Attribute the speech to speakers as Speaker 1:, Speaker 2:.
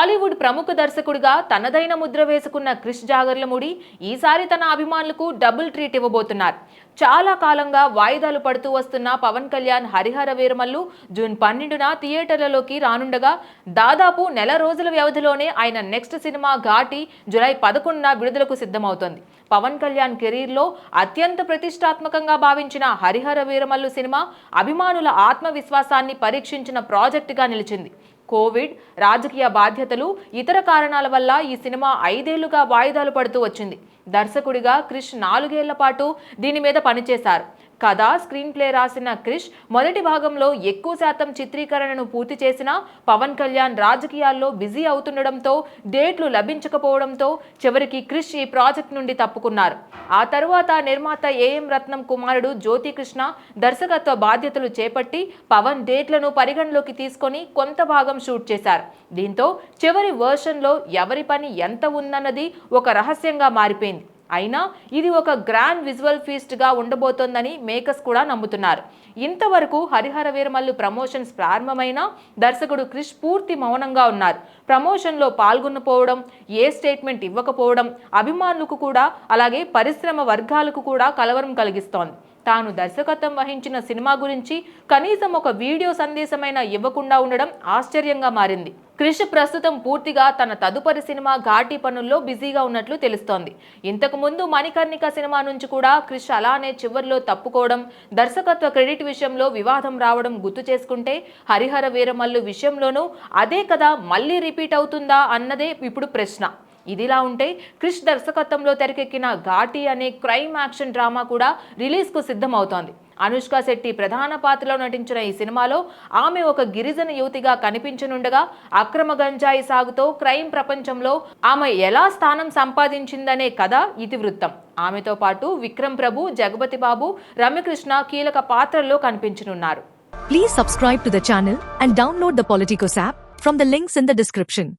Speaker 1: టాలీవుడ్ ప్రముఖ దర్శకుడిగా తనదైన ముద్ర వేసుకున్న క్రిష్ జాగర్లముడి ఈసారి తన అభిమానులకు డబుల్ ట్రీట్ ఇవ్వబోతున్నారు. చాలా కాలంగా వాయిదాలు పడుతూ వస్తున్న పవన్ కళ్యాణ్ హరిహర వీరమల్లు జూన్ పన్నెండున థియేటర్లలోకి రానుండగా దాదాపు నెల రోజుల వ్యవధిలోనే ఆయన నెక్స్ట్ సినిమా ఘాటి జులై పదకొండున విడుదలకు సిద్ధమవుతోంది. పవన్ కళ్యాణ్ కెరీర్లో అత్యంత ప్రతిష్టాత్మకంగా భావించిన హరిహర వీరమల్లు సినిమా అభిమానుల ఆత్మవిశ్వాసాన్ని పరీక్షించిన ప్రాజెక్టుగా నిలిచింది. కోవిడ్ రాజకీయ బాధ్యతలు ఇతర కారణాల వల్ల ఈ సినిమా ఐదేళ్ళుగా వాయిదాలు పడుతూ వచ్చింది. దర్శకుడిగా క్రిష్ నాలుగేళ్ళ పాటు దీని మీద పనిచేశారు. కథ స్క్రీన్ ప్లే రాసిన క్రిష్ మొదటి భాగంలో ఎక్కువ శాతం చిత్రీకరణను పూర్తి చేసిన పవన్ కళ్యాణ్ రాజకీయాల్లో బిజీ అవుతుండడంతో డేట్లు లభించకపోవడంతో చివరికి క్రిష్ ఈ ప్రాజెక్ట్ నుండి తప్పుకున్నారు. ఆ తరువాత నిర్మాత ఏఎం రత్నం కుమారుడు జ్యోతికృష్ణ దర్శకత్వ బాధ్యతలు చేపట్టి పవన్ డేట్లను పరిగణలోకి తీసుకొని కొంత భాగం షూట్ చేశారు. దీంతో చివరి వర్షన్లో ఎవరి పని ఎంత ఉందన్నది ఒక రహస్యంగా మారిపోయింది. అయినా ఇది ఒక గ్రాండ్ విజువల్ ఫీస్ట్గా ఉండబోతోందని మేకర్స్ కూడా నమ్ముతున్నారు. ఇంతవరకు హరిహర వీరమల్లు ప్రమోషన్స్ ప్రారంభమైన దర్శకుడు క్రిష్ పూర్తి మౌనంగా ఉన్నారు. ప్రమోషన్లో పాల్గొనపోవడం ఏ స్టేట్మెంట్ ఇవ్వకపోవడం అభిమానులకు కూడా అలాగే పరిశ్రమ వర్గాలకు కూడా కలవరం కలిగిస్తోంది. తాను దర్శకత్వం వహించిన సినిమా గురించి కనీసం ఒక వీడియో సందేశమైనా ఇవ్వకుండా ఉండడం ఆశ్చర్యంగా మారింది. క్రిష్ ప్రస్తుతం పూర్తిగా తన తదుపరి సినిమా ఘాటి పనుల్లో బిజీగా ఉన్నట్లు తెలుస్తోంది. ఇంతకుముందు మణికర్ణిక సినిమా నుంచి కూడా క్రిష్ అలానే చివర్లో తప్పుకోవడం దర్శకత్వ క్రెడిట్ విషయంలో వివాదం రావడం గుర్తు చేసుకుంటే హరిహర వీరమల్లు విషయంలోనూ అదే కదా మళ్ళీ రిపీట్ అవుతుందా అన్నదే ఇప్పుడు ప్రశ్న. ఇదిలా ఉంటే క్రిష్ దర్శకత్వంలో తెరకెక్కిన ఘాటి అనే క్రైమ్ యాక్షన్ డ్రామా కూడా రిలీజ్కు సిద్ధమవుతోంది. అనుష్క శెట్టి ప్రధాన పాత్రలో నటించిన ఈ సినిమాలో ఆమె ఒక గిరిజన యువతిగా కనిపించనుండగా అక్రమ గంజాయి సాగుతో క్రైమ్ ప్రపంచంలో ఆమె ఎలా స్థానం సంపాదించిందనే కథ ఇతివృత్తం. ఆమెతో పాటు విక్రమ్ ప్రభు జగపతి బాబు రమ్యకృష్ణ కీలక పాత్రల్లో కనిపించనున్నారు.
Speaker 2: Please subscribe to the channel and download the politicos app from the links in the description